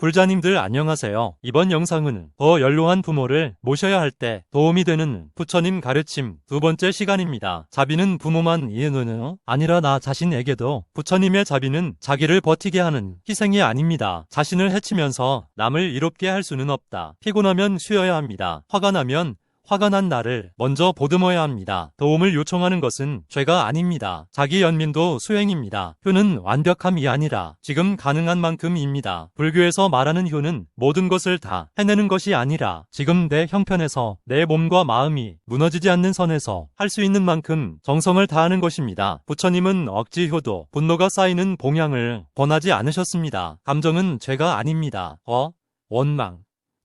불자님들 안녕하세요. 이번 영상은 더 연로한 부모를 모셔야 할 때 도움이 되는 부처님 가르침 두 번째 시간입니다. 자비는 부모만 이해는 아니라 나 자신에게도 부처님의 자비는 자기를 버티게 하는 희생이 아닙니다. 자신을 해치면서 남을 이롭게 할 수는 없다. 피곤하면 쉬어야 합니다. 화가 나면 화가 난 나를 먼저 보듬어야 합니다. 도움을 요청하는 것은 죄가 아닙니다. 자기 연민도 수행입니다. 효는 완벽함이 아니라 지금 가능한 만큼입니다. 불교에서 말하는 효는 모든 것을 다 해내는 것이 아니라 지금 내 형편에서 내 몸과 마음이 무너지지 않는 선에서 할 수 있는 만큼 정성을 다하는 것입니다. 부처님은 억지 효도, 분노가 쌓이는 봉양을 권하지 않으셨습니다. 감정은 죄가 아닙니다. 어? 원망,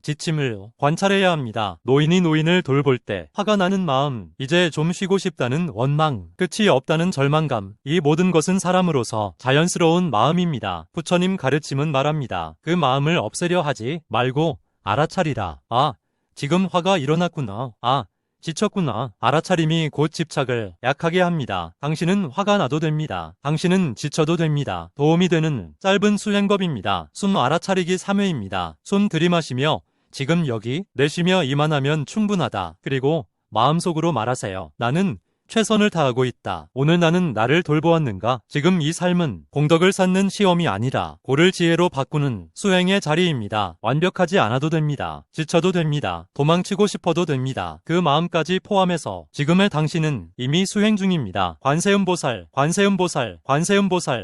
지침을 관찰해야 합니다. 노인이 노인을 돌볼 때 화가 나는 마음, 이제 좀 쉬고 싶다는 원망, 끝이 없다는 절망감, 이 모든 것은 사람으로서 자연스러운 마음입니다. 부처님 가르침은 말합니다. 그 마음을 없애려 하지 말고 알아차리라. 아, 지금 화가 일어났구나. 아, 지쳤구나. 알아차림이 곧 집착을 약하게 합니다. 당신은 화가 나도 됩니다. 당신은 지쳐도 됩니다. 도움이 되는 짧은 수행법입니다. 숨 알아차리기 3회입니다. 숨 들이마시며 지금 여기 내쉬며 이만하면 충분하다. 그리고 마음속으로 말하세요. 나는 최선을 다하고 있다. 오늘 나는 나를 돌보았는가? 지금 이 삶은 공덕을 쌓는 시험이 아니라 고를 지혜로 바꾸는 수행의 자리입니다. 완벽하지 않아도 됩니다. 지쳐도 됩니다. 도망치고 싶어도 됩니다. 그 마음까지 포함해서 지금의 당신은 이미 수행 중입니다. 관세음보살, 관세음보살, 관세음보살,